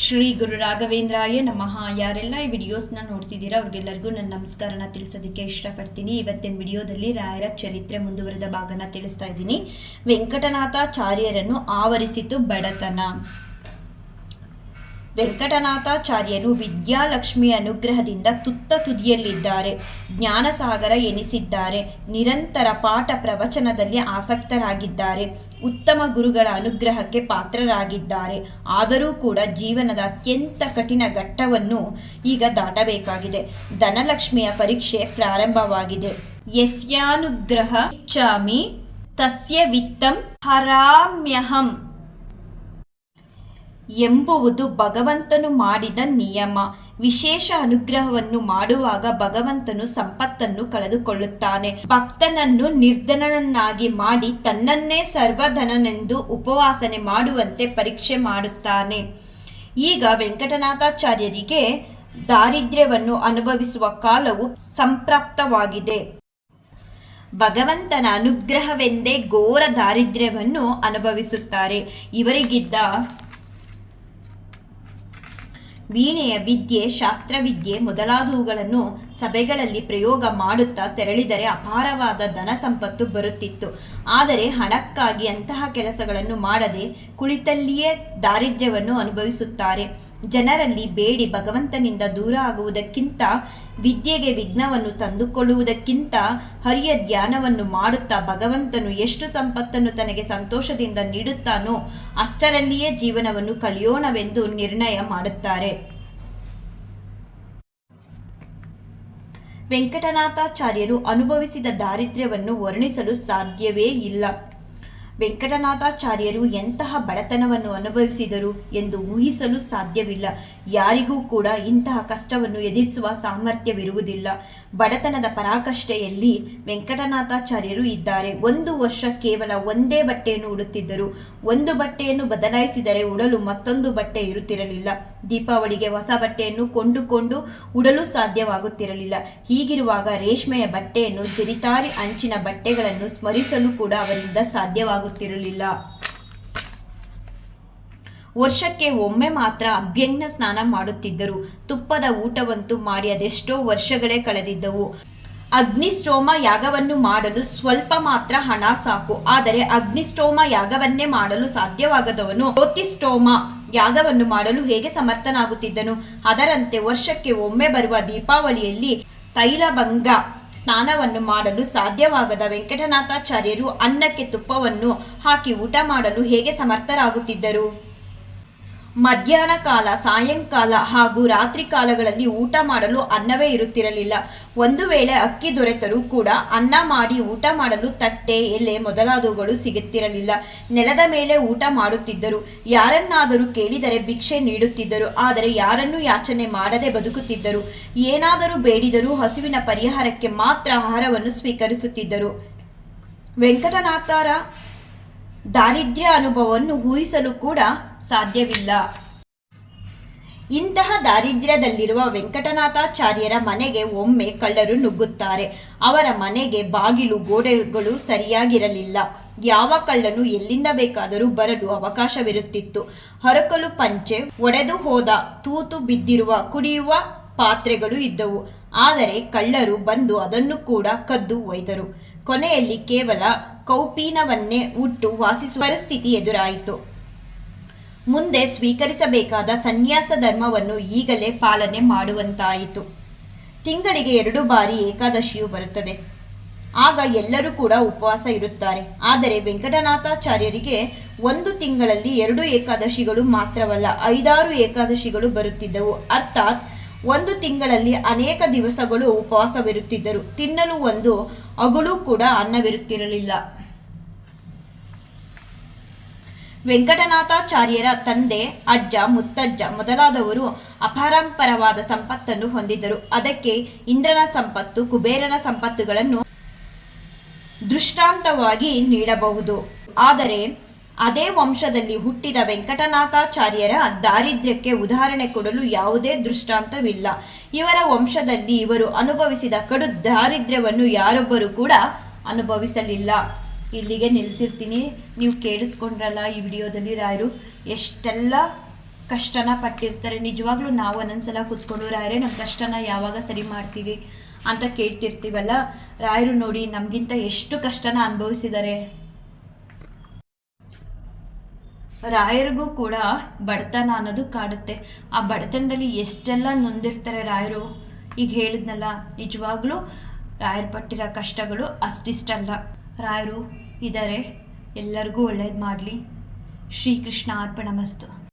ಶ್ರೀ ಗುರು ರಾಘವೇಂದ್ರಾಯ ನಮಃ. ಯಾರೆಲ್ಲ ಈ ವಿಡಿಯೋಸ್ನ ನೋಡ್ತಿದ್ದೀರಾ ಅವ್ರಿಗೆಲ್ಲರಿಗೂ ನನ್ನ ನಮಸ್ಕಾರನ ತಿಳಿಸೋದಕ್ಕೆ ಇಷ್ಟಪಡ್ತೀನಿ. ಇವತ್ತಿನ ವಿಡಿಯೋದಲ್ಲಿ ರಾಯರ ಚರಿತ್ರೆ ಮುಂದುವರೆದ ಭಾಗನ ತಿಳಿಸ್ತಾ ಇದ್ದೀನಿ. ವೆಂಕಟನಾಥಾಚಾರ್ಯರನ್ನು ಆವರಿಸಿತು ಬಡತನ. ವೆಂಕಟನಾಥಾಚಾರ್ಯರು ವಿದ್ಯಾಲಕ್ಷ್ಮಿ ಅನುಗ್ರಹದಿಂದ ತುತ್ತ ತುದಿಯಲ್ಲಿದ್ದಾರೆ. ಜ್ಞಾನಸಾಗರ ಎನಿಸಿದ್ದಾರೆ. ನಿರಂತರ ಪಾಠ ಪ್ರವಚನದಲ್ಲಿ ಆಸಕ್ತರಾಗಿದ್ದಾರೆ. ಉತ್ತಮ ಗುರುಗಳ ಅನುಗ್ರಹಕ್ಕೆ ಪಾತ್ರರಾಗಿದ್ದಾರೆ. ಆದರೂ ಕೂಡ ಜೀವನದ ಅತ್ಯಂತ ಕಠಿಣ ಘಟ್ಟವನ್ನು ಈಗ ದಾಟಬೇಕಾಗಿದೆ. ಧನಲಕ್ಷ್ಮಿಯ ಪರೀಕ್ಷೆ ಪ್ರಾರಂಭವಾಗಿದೆ. ಯಸ್ಯಾನುಗ್ರಹ ಇಚ್ಛಾಮಿ ತಸ್ಯ ವಿತ್ತಂ ಹರಾಮ್ಯಹಂ. ಎಂಬುವುದು ಭಗವಂತನು ಮಾಡಿದ ನಿಯಮ. ವಿಶೇಷ ಅನುಗ್ರಹವನ್ನು ಮಾಡುವಾಗ ಭಗವಂತನು ಸಂಪತ್ತನ್ನು ಕಳೆದುಕೊಳ್ಳುತ್ತಾನೆ. ಭಕ್ತನನ್ನು ನಿರ್ಧನನನ್ನಾಗಿ ಮಾಡಿ ತನ್ನನ್ನೇ ಸರ್ವಧನನೆಂದು ಉಪವಾಸನೆ ಮಾಡುವಂತೆ ಪರೀಕ್ಷೆ ಮಾಡುತ್ತಾನೆ. ಈಗ ವೆಂಕಟನಾಥಾಚಾರ್ಯರಿಗೆ ದಾರಿದ್ರ್ಯವನ್ನು ಅನುಭವಿಸುವ ಕಾಲವು ಸಂಪ್ರಾಪ್ತವಾಗಿದೆ. ಭಗವಂತನ ಅನುಗ್ರಹವೆಂದೇ ಘೋರ ದಾರಿದ್ರ್ಯವನ್ನು ಅನುಭವಿಸುತ್ತಾರೆ. ಇವರಿಗಿದ್ದ ವೀಣೆಯ ವಿದ್ಯೆ, ಶಾಸ್ತ್ರವಿದ್ಯೆ ಮೊದಲಾದವುಗಳನ್ನು ಸಭೆಗಳಲ್ಲಿ ಪ್ರಯೋಗ ಮಾಡುತ್ತಾ ತೆರಳಿದರೆ ಅಪಾರವಾದ ಧನ ಸಂಪತ್ತು ಬರುತ್ತಿತ್ತು. ಆದರೆ ಹಣಕ್ಕಾಗಿ ಅಂತಹ ಕೆಲಸಗಳನ್ನು ಮಾಡದೆ ಕುಳಿತಲ್ಲಿಯೇ ದಾರಿದ್ರ್ಯವನ್ನು ಅನುಭವಿಸುತ್ತಾರೆ. ಜನರಲ್ಲಿ ಬೇಡಿ ಭಗವಂತನಿಂದ ದೂರ ಆಗುವುದಕ್ಕಿಂತ, ವಿದ್ಯೆಗೆ ವಿಘ್ನವನ್ನು ತಂದುಕೊಳ್ಳುವುದಕ್ಕಿಂತ ಹರಿಯ ಧ್ಯಾನವನ್ನು ಮಾಡುತ್ತಾ ಭಗವಂತನು ಎಷ್ಟು ಸಂಪತ್ತನ್ನು ತನಗೆ ಸಂತೋಷದಿಂದ ನೀಡುತ್ತಾನೋ ಅಷ್ಟರಲ್ಲಿಯೇ ಜೀವನವನ್ನು ಕಲಿಯೋಣವೆಂದು ನಿರ್ಣಯ ಮಾಡುತ್ತಾರೆ. ವೆಂಕಟನಾಥಾಚಾರ್ಯರು ಅನುಭವಿಸಿದ ದಾರಿದ್ರ್ಯವನ್ನು ವರ್ಣಿಸಲು ಸಾಧ್ಯವೇ ಇಲ್ಲ. ವೆಂಕಟನಾಥಾಚಾರ್ಯರು ಎಂತಹ ಬಡತನವನ್ನು ಅನುಭವಿಸಿದರು ಎಂದು ಊಹಿಸಲು ಸಾಧ್ಯವಿಲ್ಲ. ಯಾರಿಗೂ ಕೂಡ ಇಂತಹ ಕಷ್ಟವನ್ನು ಎದುರಿಸುವ ಸಾಮರ್ಥ್ಯವಿರುವುದಿಲ್ಲ. ಬಡತನದ ಪರಾಕಷ್ಟೆಯಲ್ಲಿ ವೆಂಕಟನಾಥಾಚಾರ್ಯರು ಇದ್ದಾರೆ. ಒಂದು ವರ್ಷ ಕೇವಲ ಒಂದೇ ಬಟ್ಟೆಯನ್ನು ಉಡುತ್ತಿದ್ದರು. ಒಂದು ಬಟ್ಟೆಯನ್ನು ಬದಲಾಯಿಸಿದರೆ ಉಡಲು ಮತ್ತೊಂದು ಬಟ್ಟೆ ಇರುತ್ತಿರಲಿಲ್ಲ. ದೀಪಾವಳಿಗೆ ಹೊಸ ಬಟ್ಟೆಯನ್ನು ಕೊಂಡುಕೊಂಡು ಉಡಲು ಸಾಧ್ಯವಾಗುತ್ತಿರಲಿಲ್ಲ. ಹೀಗಿರುವಾಗ ರೇಷ್ಮೆಯ ಬಟ್ಟೆಯನ್ನು ಜರಿತಾರಿ ಅಂಚಿನ ಬಟ್ಟೆಗಳನ್ನು ಸ್ಮರಿಸಲು ಕೂಡ ಅವರಿಂದ ಸಾಧ್ಯವಾಗುತ್ತಿರಲಿಲ್ಲ ವರ್ಷಕ್ಕೆ ಒಮ್ಮೆ ಮಾತ್ರ ಅಭ್ಯಂಗ್ನ ಸ್ನಾನ ಮಾಡುತ್ತಿದ್ದರು. ತುಪ್ಪದ ಊಟವಂತೂ ಮಾಡಿ ಅದೆಷ್ಟೋ ವರ್ಷಗಳೇ ಕಳೆದಿದ್ದವು. ಅಗ್ನಿಸ್ಟೋಮ ಯಾಗವನ್ನು ಮಾಡಲು ಸ್ವಲ್ಪ ಮಾತ್ರ ಹಣ ಸಾಕು. ಆದರೆ ಅಗ್ನಿಸ್ಟೋಮ ಯಾಗವನ್ನೇ ಮಾಡಲು ಸಾಧ್ಯವಾಗದವನು ಜ್ಯೋತಿಸ್ಟೋಮ ಯಾಗವನ್ನು ಮಾಡಲು ಹೇಗೆ ಸಮರ್ಥನಾಗುತ್ತಿದ್ದನು? ಅದರಂತೆ ವರ್ಷಕ್ಕೆ ಒಮ್ಮೆ ಬರುವ ದೀಪಾವಳಿಯಲ್ಲಿ ತೈಲಭಂಗ ಸ್ನಾನವನ್ನು ಮಾಡಲು ಸಾಧ್ಯವಾಗದ ವೆಂಕಟನಾಥಾಚಾರ್ಯರು ಅನ್ನಕ್ಕೆ ತುಪ್ಪವನ್ನು ಹಾಕಿ ಊಟ ಮಾಡಲು ಹೇಗೆ ಸಮರ್ಥರಾಗುತ್ತಿದ್ದರು? ಮಧ್ಯಾಹ್ನ ಕಾಲ, ಸಾಯಂಕಾಲ ಹಾಗೂ ರಾತ್ರಿ ಕಾಲಗಳಲ್ಲಿ ಊಟ ಮಾಡಲು ಅನ್ನವೇ ಇರುತ್ತಿರಲಿಲ್ಲ. ಒಂದು ವೇಳೆ ಅಕ್ಕಿ ದೊರೆತರೂ ಕೂಡ ಅನ್ನ ಮಾಡಿ ಊಟ ಮಾಡಲು ತಟ್ಟೆ, ಎಲೆ ಮೊದಲಾದವುಗಳು ಸಿಗುತ್ತಿರಲಿಲ್ಲ. ನೆಲದ ಮೇಲೆ ಊಟ ಮಾಡುತ್ತಿದ್ದರು. ಯಾರನ್ನಾದರೂ ಕೇಳಿದರೆ ಭಿಕ್ಷೆ ನೀಡುತ್ತಿದ್ದರು. ಆದರೆ ಯಾರನ್ನೂ ಯಾಚನೆ ಮಾಡದೆ ಬದುಕುತ್ತಿದ್ದರು. ಏನಾದರೂ ಬೇಡಿದರೂ ಹಸುವಿನ ಪರಿಹಾರಕ್ಕೆ ಮಾತ್ರ ಆಹಾರವನ್ನು ಸ್ವೀಕರಿಸುತ್ತಿದ್ದರು. ವೆಂಕಟನಾಥರ ದಾರಿದ್ರ್ಯ ಅನುಭವವನ್ನು ಊಹಿಸಲು ಕೂಡ ಸಾಧ್ಯವಿಲ್ಲ. ಇಂತಹ ದಾರಿದ್ರ್ಯದಲ್ಲಿರುವ ವೆಂಕಟನಾಥಾಚಾರ್ಯರ ಮನೆಗೆ ಒಮ್ಮೆ ಕಳ್ಳರು ನುಗ್ಗುತ್ತಾರೆ. ಅವರ ಮನೆಗೆ ಬಾಗಿಲು, ಗೋಡೆಗಳು ಸರಿಯಾಗಿರಲಿಲ್ಲ. ಯಾವ ಕಳ್ಳನು ಎಲ್ಲಿಂದ ಬೇಕಾದರೂ ಬರಲು ಅವಕಾಶವಿರುತ್ತಿತ್ತು. ಹರಕಲು ಪಂಚೆ ಒಡೆದು ಹೋದ, ತೂತು ಬಿದ್ದಿರುವ, ಕುಡಿಯುವ ಪಾತ್ರೆಗಳು ಇದ್ದವು. ಆದರೆ ಕಳ್ಳರು ಬಂದು ಅದನ್ನು ಕೂಡ ಕದ್ದು ಒಯ್ದರು. ಕೊನೆಯಲ್ಲಿ ಕೇವಲ ಕೌಪೀನವನ್ನೇ ಉಟ್ಟು ವಾಸಿಸುವ ಪರಿಸ್ಥಿತಿ ಎದುರಾಯಿತು. ಮುಂದೆ ಸ್ವೀಕರಿಸಬೇಕಾದ ಸನ್ಯಾಸ ಧರ್ಮವನ್ನು ಈಗಲೇ ಪಾಲನೆ ಮಾಡುವಂತಾಯಿತು. ತಿಂಗಳಿಗೆ ಎರಡು ಬಾರಿ ಏಕಾದಶಿಯು ಬರುತ್ತದೆ. ಆಗ ಎಲ್ಲರೂ ಕೂಡ ಉಪವಾಸ ಇರುತ್ತಾರೆ. ಆದರೆ ವೆಂಕಟನಾಥಾಚಾರ್ಯರಿಗೆ ಒಂದು ತಿಂಗಳಲ್ಲಿ ಎರಡು ಏಕಾದಶಿಗಳು ಮಾತ್ರವಲ್ಲ, ಐದಾರು ಏಕಾದಶಿಗಳು ಬರುತ್ತಿದ್ದವು. ಅರ್ಥಾತ್ ಒಂದು ತಿಂಗಳಲ್ಲಿ ಅನೇಕ ದಿವಸಗಳು ಉಪವಾಸವಿರುತ್ತಿದ್ದರು. ತಿನ್ನಲು ಒಂದು ಅಗಳು ಕೂಡ ಅನ್ನವಿರುತ್ತಿರಲಿಲ್ಲ. ವೆಂಕಟನಾಥಾಚಾರ್ಯರ ತಂದೆ, ಅಜ್ಜ, ಮುತ್ತಜ್ಜ ಮೊದಲಾದವರು ಅಪಾರಂಪರವಾದ ಸಂಪತ್ತನ್ನು ಹೊಂದಿದ್ದರು. ಅದಕ್ಕೆ ಇಂದ್ರನ ಸಂಪತ್ತು, ಕುಬೇರನ ಸಂಪತ್ತುಗಳನ್ನು ದೃಷ್ಟಾಂತವಾಗಿ ನೀಡಬಹುದು. ಆದರೆ ಅದೇ ವಂಶದಲ್ಲಿ ಹುಟ್ಟಿದ ವೆಂಕಟನಾಥಾಚಾರ್ಯರ ದಾರಿದ್ರ್ಯಕ್ಕೆ ಉದಾಹರಣೆ ಕೊಡಲು ಯಾವುದೇ ದೃಷ್ಟಾಂತವಿಲ್ಲ. ಇವರ ವಂಶದಲ್ಲಿ ಇವರು ಅನುಭವಿಸಿದ ಕಡು ದಾರಿದ್ರ್ಯವನ್ನು ಯಾರೊಬ್ಬರು ಕೂಡ ಅನುಭವಿಸಲಿಲ್ಲ. ಇಲ್ಲಿಗೆ ನಿಲ್ಲಿಸಿರ್ತೀನಿ. ನೀವು ಕೇಳಿಸ್ಕೊಂಡ್ರಲ್ಲ ಈ ವಿಡಿಯೋದಲ್ಲಿ ರಾಯರು. ಎಷ್ಟೆಲ್ಲ ಕಷ್ಟನ ಪಟ್ಟಿರ್ತಾರೆ. ನಿಜವಾಗ್ಲೂ ನಾವು ಒಂದೊಂದ್ಸಲ ಕೂತ್ಕೊಂಡು, ರಾಯರೇ, ನಮ್ಮ ಕಷ್ಟನ ಯಾವಾಗ ಸರಿ ಮಾಡ್ತೀವಿ ಅಂತ ಕೇಳ್ತಿರ್ತೀವಲ್ಲ? ರಾಯರು ನೋಡಿ ನಮಗಿಂತ ಎಷ್ಟು ಕಷ್ಟನ ಅನುಭವಿಸಿದ್ದಾರೆ? ರಾಯರಿಗೂ ಕೂಡ ಬಡತನ ಅನ್ನೋದು ಕಾಡುತ್ತೆ. ಆ ಬಡತನದಲ್ಲಿ ಎಷ್ಟೆಲ್ಲ ನೊಂದಿರ್ತಾರೆ ರಾಯರು? ಈಗ ಹೇಳಿದ್ನಲ್ಲ, ನಿಜವಾಗ್ಲೂ ರಾಯರ್ ಪಟ್ಟಿರೋ ಕಷ್ಟಗಳು ಅಷ್ಟಿಷ್ಟಲ್ಲ. ರಾಯರು ಇದ್ದಾರೆ ಎಲ್ಲರಿಗೂ ಒಳ್ಳೇದು ಮಾಡಲಿ. ಶ್ರೀಕೃಷ್ಣ ಅರ್ಪಣ ಮಸ್ತು